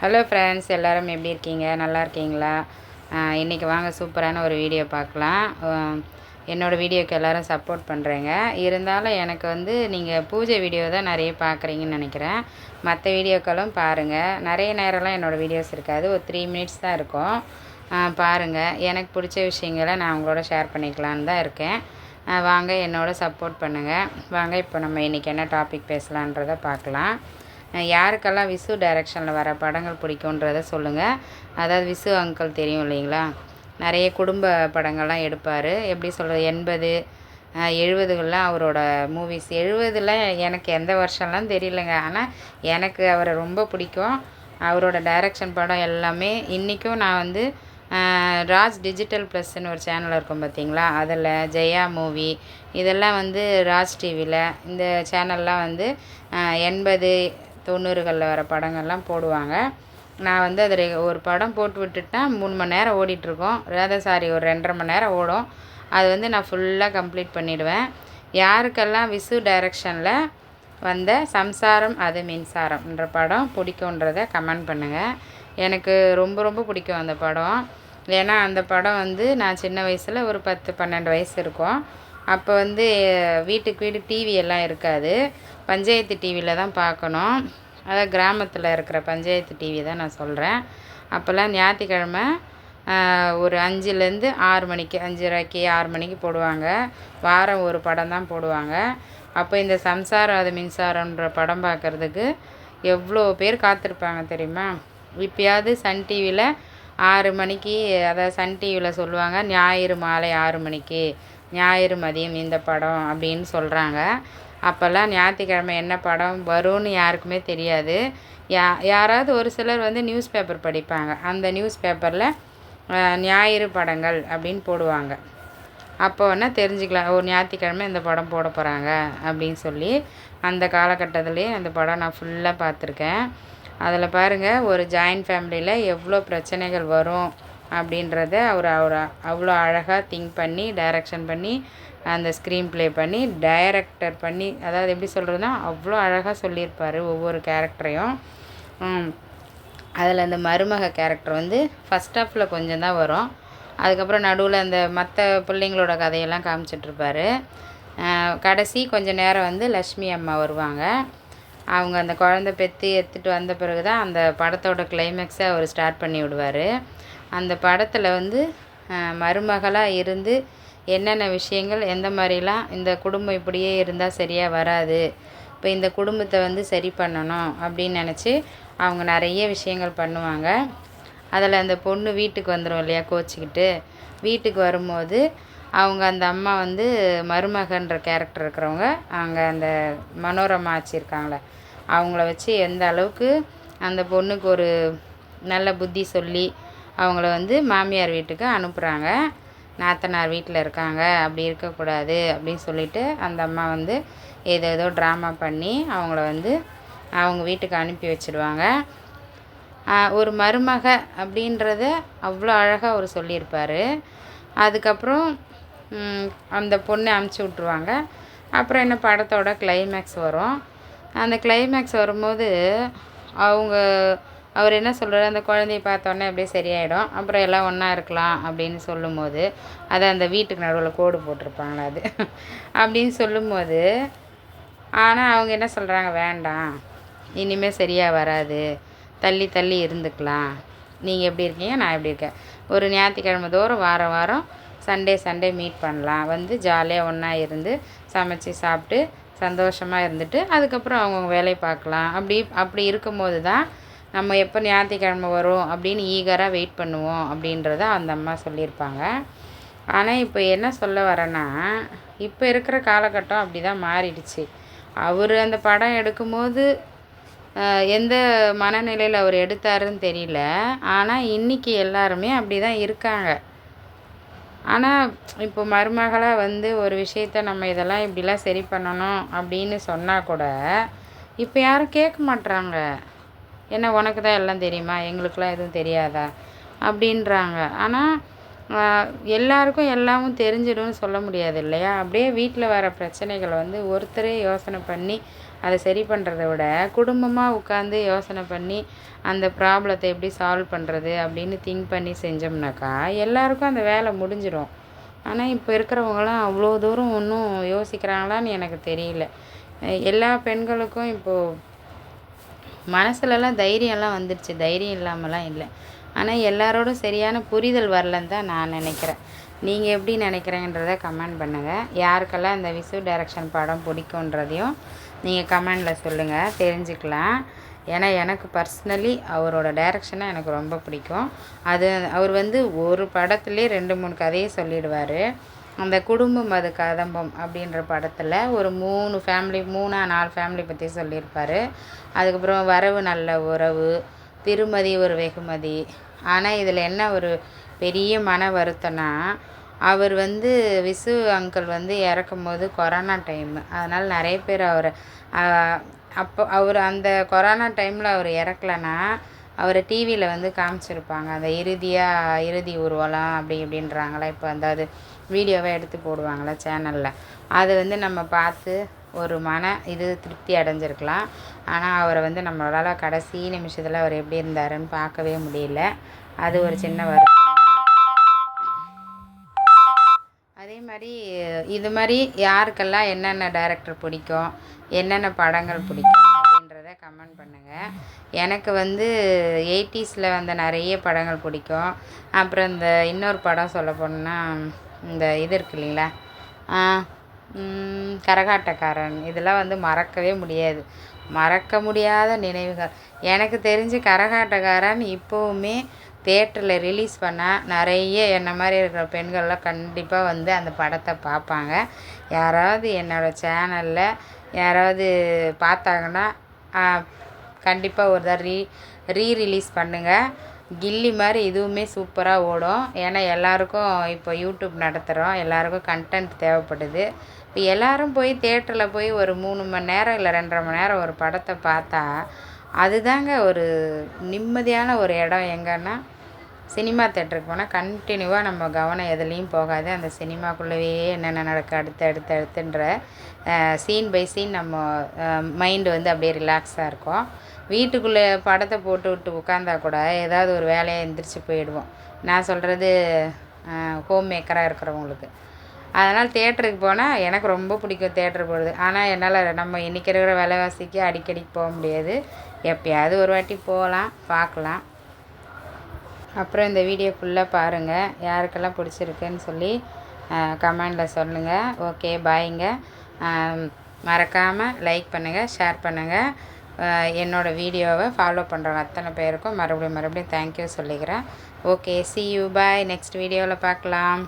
Hello friends எல்லோரும் எப்படி இருக்கீங்க? நல்லா இருக்கீங்களா? இன்றைக்கி வாங்க சூப்பரான ஒரு வீடியோ பார்க்கலாம். என்னோடய வீடியோக்கு எல்லோரும் சப்போர்ட் பண்ணுறேங்க இருந்தாலும் எனக்கு வந்து நீங்கள் பூஜை வீடியோ தான் நிறைய பார்க்குறீங்கன்னு நினைக்கிறேன். மற்ற வீடியோக்களும் பாருங்கள் நிறைய நேரம்லாம் என்னோடய வீடியோஸ் இருக்காது. ஒரு த்ரீ மினிட்ஸ் தான் இருக்கும். பாருங்கள் எனக்கு பிடிச்ச விஷயங்களை நான் உங்களோட ஷேர் பண்ணிக்கலான்னு தான் இருக்கேன். வாங்க என்னோட சப்போர்ட் பண்ணுங்கள் வாங்க இப்போ நம்ம இன்றைக்கி என்ன டாபிக் பேசலான்றதை பார்க்கலாம். யாருக்கெல்லாம் விசு டைரக்ஷனில் வர படங்கள் பிடிக்குன்றத சொல்லுங்கள் அதாவது விசு அங்கிள் தெரியும் இல்லைங்களா? நிறைய குடும்ப படங்கள்லாம் எடுப்பார். எப்படி சொல்கிறது எண்பது எழுபதுகள்லாம் அவரோட மூவிஸ் எழுபதில் எனக்கு எந்த வருஷம்லாம் தெரியலங்க. ஆனால் எனக்கு அவரை ரொம்ப பிடிக்கும். அவரோட டைரக்ஷன் படம் எல்லாமே இன்றைக்கும் நான் வந்து ராஜ் டிஜிட்டல் ப்ளஸ்ன்னு ஒரு சேனல் இருக்கும் பார்த்தீங்களா? அதில் ஜெயா மூவி இதெல்லாம் வந்து ராஜ் டிவியில் இந்த சேனல்லாம் வந்து எண்பது தொண்ணூறுகளில் வர படங்கள்லாம் போடுவாங்க. நான் வந்து அதில் ஒரு படம் போட்டு விட்டுட்டா மூணு மணி நேரம் ஓடிட்டுருக்கோம். அதாவது சாரி ஒரு ரெண்டரை மணி நேரம் ஓடும். அது வந்து நான் ஃபுல்லாக கம்ப்ளீட் பண்ணிவிடுவேன் யாருக்கெல்லாம் விசு டைரக்ஷனில் வந்த சம்சாரம் அது மின்சாரம்ன்ற படம் பிடிக்குன்றத கமெண்ட் பண்ணுங்கள் எனக்கு ரொம்ப ரொம்ப பிடிக்கும் அந்த படம். ஏன்னா அந்த படம் வந்து நான் சின்ன வயசில் ஒரு பத்து பன்னெண்டு வயசு இருக்கும். அப்போ வந்து வீட்டுக்கு வீடு டிவி எல்லாம் இருக்காது. பஞ்சாயத்து டிவியில் தான் பார்க்கணும் அதாவது கிராமத்தில் இருக்கிற பஞ்சாயத்து டிவி தான் நான் சொல்கிறேன் அப்போல்லாம் ஞாயிற்றுக்கிழமை ஒரு அஞ்சுலேருந்து ஆறு மணிக்கு அஞ்சரைக்கு ஆறு மணிக்கு போடுவாங்க. வாரம் ஒரு படம் தான் போடுவாங்க. அப்போ இந்த சம்சாரம் அது மின்சாரம்ன்ற படம் பார்க்குறதுக்கு எவ்வளோ பேர் காத்திருப்பாங்க தெரியுமா? இப்பயாவது சன் டிவியில் ஆறு மணிக்கு அதாவது சன் டிவியில் சொல்லுவாங்க ஞாயிறு மாலை ஆறு மணிக்கு. ஞாயிறு மதியம் இந்த படம் அப்படின்னு சொல்கிறாங்க அப்போல்லாம் ஞாயிற்றுக்கிழமை என்ன படம் வரும்னு யாருக்குமே தெரியாது. யா யாராவது ஒரு சிலர் வந்து நியூஸ் பேப்பர் படிப்பாங்க. அந்த நியூஸ் பேப்பரில் ஞாயிறு படங்கள் அப்படின்னு போடுவாங்க. அப்போ வேணால் தெரிஞ்சுக்கலாம். ஒரு ஞாயிற்றுக்கிழமை இந்த படம் போட போகிறாங்க அப்படின்னு சொல்லி அந்த காலகட்டத்துலேயே அந்த படம் நான் ஃபுல்லாக பார்த்துருக்கேன். அதில் பாருங்கள் ஒரு ஜாயின்ட் ஃபேமிலியில் எவ்வளோ பிரச்சனைகள் வரும். அப்படின்றத அவர் அவர் அவ்வளோ அழகாக திங்க் பண்ணி டைரக்ஷன் பண்ணி அந்த ஸ்க்ரீன் ப்ளே பண்ணி டைரக்டர் பண்ணி அதாவது எப்படி சொல்கிறதுனா அவ்வளோ அழகாக சொல்லியிருப்பார் ஒவ்வொரு கேரக்டரையும் அதில் அந்த மருமக கேரக்டர் வந்து ஃபஸ்ட் ஆஃபில் கொஞ்சம் தான் வரும். அதுக்கப்புறம் நடுவில் அந்த மற்ற பிள்ளைங்களோட கதையெல்லாம் காமிச்சிட்ருப்பாரு கடைசி கொஞ்சம் நேரம் வந்து லக்ஷ்மி அம்மா வருவாங்க. அவங்க அந்த குழந்த பெற்று எடுத்துகிட்டு வந்த பிறகு தான் அந்த படத்தோட கிளைமேக்ஸை அவர் ஸ்டார்ட் பண்ணி விடுவார். அந்த படத்தில் வந்து மருமகளாக இருந்து என்னென்ன விஷயங்கள் எந்த மாதிரிலாம் இந்த குடும்பம் இப்படியே இருந்தால் சரியாக வராது இப்போ இந்த குடும்பத்தை வந்து சரி பண்ணணும் அப்படின்னு நினச்சி அவங்க நிறைய விஷயங்கள் பண்ணுவாங்க. அதில் அந்த பொண்ணு வீட்டுக்கு வந்துடும் இல்லையா கோச்சிக்கிட்டு. வீட்டுக்கு வரும்போது அவங்க அந்த அம்மா வந்து மருமகன்ற கேரக்டர் இருக்கிறவங்க அங்கே அந்த மனோரமா ஆச்சி இருக்காங்களே அவங்கள வச்சு எந்த அளவுக்கு அந்த பொண்ணுக்கு ஒரு நல்ல புத்தி சொல்லி அவங்கள வந்து மாமியார் வீட்டுக்கு அனுப்புகிறாங்க நாத்தனார் வீட்டில் இருக்காங்க அப்படி இருக்கக்கூடாது அப்படின்னு சொல்லிட்டு அந்த அம்மா வந்து ஏதோ ஏதோ ட்ராமா பண்ணி அவங்கள வந்து அவங்க வீட்டுக்கு அனுப்பி வச்சிடுவாங்க ஒரு மருமக அப்படின்றத அவ்வளோ அழகாக அவர் சொல்லியிருப்பார். அதுக்கப்புறம் அந்த பொண்ணை அமுச்சு விட்ருவாங்க அப்புறம் என்ன படத்தோட கிளைமேக்ஸ் வரும். அந்த கிளைமேக்ஸ் வரும்போது அவங்க அவர் என்ன சொல்கிறார் அந்த குழந்தைய பார்த்தோன்னே அப்படியே சரியாயிடும். அப்புறம் எல்லாம் ஒன்றா இருக்கலாம் அப்படின்னு சொல்லும்போது அதை அந்த வீட்டுக்கு நடுவில் கோடு போட்டிருப்பாங்களா அது? அப்படின்னு சொல்லும்போது ஆனால் அவங்க என்ன சொல்கிறாங்க வேண்டாம். இனிமேல் சரியாக வராது. தள்ளி தள்ளி இருந்துக்கலாம். நீங்கள் எப்படி இருக்கீங்க? நான் எப்படி இருக்கேன். ஒரு ஞாயிற்றுக்கிழமை தோறும் வாரம் வாரம் சண்டே சண்டே மீட் பண்ணலாம். வந்து ஜாலியாக ஒன்றா இருந்து சமைச்சு சாப்பிட்டு சந்தோஷமாக இருந்துட்டு அதுக்கப்புறம் அவங்கவுங்க வேலையை பார்க்கலாம். அப்படி அப்படி இருக்கும்போது தான் நம்ம எப்போ ஞாயிற்றுக்கிழமை வரும் அப்படின்னு ஈகராக வெயிட் பண்ணுவோம் அப்படின்றத அந்த அம்மா சொல்லியிருப்பாங்க. ஆனால் இப்போ என்ன சொல்ல வரேன்னா இப்போ இருக்கிற காலகட்டம் அப்படி தான் மாறிடுச்சு. அவர் அந்த படம் எடுக்கும்போது எந்த மனநிலையில் அவர் எடுத்தாருன்னு தெரியல. ஆனால் இன்றைக்கி எல்லாருமே அப்படி தான் இருக்காங்க. ஆனால் இப்போ மருமகளாக வந்து ஒரு விஷயத்த நம்ம இதெல்லாம் இப்படிலாம் சரி பண்ணணும் அப்படின்னு சொன்னால் கூட இப்போ யாரும் கேட்க மாட்றாங்க. என்ன உனக்கு தான் எல்லாம் தெரியுமா? எங்களுக்கெலாம் எதுவும் தெரியாதா? அப்படின்றாங்க. ஆனால் எல்லாருக்கும் எல்லாமும் தெரிஞ்சிடும்னு சொல்ல முடியாது இல்லையா? அப்படியே வீட்டில் வர பிரச்சனைகளை வந்து ஒருத்தரே யோசனை பண்ணி அதை சரி பண்ணுறத விட குடும்பமாக உட்காந்து யோசனை பண்ணி அந்த ப்ராப்ளத்தை எப்படி சால்வ் பண்ணுறது அப்படின்னு திங்க் பண்ணி செஞ்சோம்னாக்கா எல்லாருக்கும் அந்த வேலை முடிஞ்சிடும் ஆனால் இப்போ இருக்கிறவங்களாம் அவ்வளோ தூரம் ஒன்றும் யோசிக்கிறாங்களான்னு எனக்கு தெரியல. எல்லா பெண்களுக்கும் இப்போது மனசுலலாம் தைரியம்லாம் வந்துடுச்சு தைரியம் இல்லாமலாம் இல்லை. ஆனால் எல்லாரோடும் சரியான புரிதல் வரலன்னு தான் நான் நினைக்கிறேன். நீங்கள் எப்படி நினைக்கிறீங்கன்றத கமெண்ட் பண்ணுங்கள் யாருக்கெல்லாம் இந்த விசு டைரக்ஷன் படம் பிடிக்குன்றதையும் நீங்கள் கமெண்டில் சொல்லுங்கள் தெரிஞ்சுக்கலாம். ஏன்னா எனக்கு பர்சனலி அவரோட டைரக்ஷனை எனக்கு ரொம்ப பிடிக்கும். அது அவர் வந்து ஒரு படத்துலேயே ரெண்டு மூணு கதையை சொல்லிடுவார். அந்த குடும்பம் அது கதம்பம் அப்படின்ற படத்தில் ஒரு மூணு ஃபேமிலி மூணா நாலு ஃபேமிலி பற்றி சொல்லியிருப்பார். அதுக்கப்புறம் வரவு நல்ல உறவு திருமதி ஒரு வெகுமதி. ஆனால் இதில் என்ன ஒரு பெரிய மன வருத்தம்னா அவர் வந்து விசு அங்கிள் வந்து இறக்கும்போது கொரோனா டைமு அதனால் நிறைய பேர் அவரை அப்போ அவர் அந்த கொரோனா டைமில் அவர் இறக்கலன்னா அவரை டிவியில் வந்து காமிச்சிருப்பாங்க. அந்த இறுதியாக இறுதி ஊர்வலம் அப்படி இப்படின்றாங்களா. இப்போ அந்த அது வீடியோவை எடுத்து போடுவாங்களா சேனலில் அது வந்து நம்ம பார்த்து ஒரு மன இது திருப்தி அடைஞ்சிருக்கலாம். ஆனால் அவரை வந்து நம்மளால் கடைசி நிமிஷத்தில் அவர் எப்படி இருந்தாருன்னு பார்க்கவே முடியல. அது ஒரு சின்ன வரும் அதே மாதிரி இது மாதிரி யாருக்கெல்லாம் என்னென்ன டேரக்டர் பிடிக்கும் என்னென்ன படங்கள் பிடிக்கும் அப்படின்றத கமெண்ட் பண்ணுங்கள் எனக்கு வந்து எயிட்டிஸில் வந்த நிறைய படங்கள் பிடிக்கும். அப்புறம் இந்த இன்னொரு படம் சொல்ல போனால் இந்த இது இருக்கு இல்லைங்களா? கரகாட்டக்காரன். இதெல்லாம் வந்து மறக்கவே முடியாது. மறக்க முடியாத நினைவுகள். எனக்கு தெரிஞ்சு கரகாட்டக்காரன் இப்போவுமே தேட்டரில் ரிலீஸ் பண்ணால் நிறைய என்ன மாதிரி இருக்கிற பெண்கள்லாம் கண்டிப்பாக வந்து அந்த படத்தை பார்ப்பாங்க. யாராவது என்னோடய சேனலில் யாராவது பார்த்தாங்கன்னா கண்டிப்பாக ஒரு தடவை ரீ ரீ ரிலீஸ் பண்ணுங்கள் கில்லி மாதிரி இதுவுமே சூப்பராக ஓடும். ஏன்னா எல்லாருக்கும் இப்போ யூடியூப் நடத்துகிறோம் எல்லாருக்கும் கண்டென்ட் தேவைப்படுது. இப்போ எல்லோரும் போய் தேட்டரில் போய் ஒரு மூணு மணி நேரம் இல்லை ரெண்டரை மணி நேரம் ஒரு படத்தை பார்த்தா அதுதாங்க ஒரு நிம்மதியான ஒரு இடம். எங்கன்னா சினிமா தேட்டருக்கு போனால் கண்டினியூவாக நம்ம கவனம் எதுலேயும் போகாது. அந்த சினிமாக்குள்ளவே என்னென்ன நடக்க அடுத்து அடுத்து அடுத்துன்ற சீன் பை சீன் நம்ம மைண்டு வந்து அப்படியே ரிலாக்ஸாக இருக்கும். வீட்டுக்குள்ளே படத்தை போட்டு விட்டு உட்காந்தா கூட ஏதாவது ஒரு வேலையை எந்திரிச்சு போயிடுவோம். நான் சொல்கிறது ஹோம் மேக்கராக இருக்கிறவங்களுக்கு. அதனால் தேட்டருக்கு போனால் எனக்கு ரொம்ப பிடிக்கும் தேட்டருக்கு போகிறது ஆனால் என்னால் நம்ம இன்றைக்கி இருக்கிற விலைவாசிக்கு அடிக்கடி போக முடியாது. எப்பயாவது ஒரு வாட்டி போகலாம் பார்க்கலாம். அப்புறம் இந்த வீடியோ ஃபுல்லாக பாருங்கள் யாருக்கெல்லாம் பிடிச்சிருக்குன்னு சொல்லி கமெண்டில் சொல்லுங்கள் ஓகே பாய்ங்க மறக்காமல் லைக் பண்ணுங்கள் ஷேர் பண்ணுங்கள் என்னோடய வீடியோவை ஃபாலோ பண்ணுறவங்க அத்தனை பேருக்கும் மறுபடியும் மறுபடியும் தேங்க்யூ சொல்லிக்கிறேன். Okay see you bye next வீடியோவில் பார்க்கலாம்.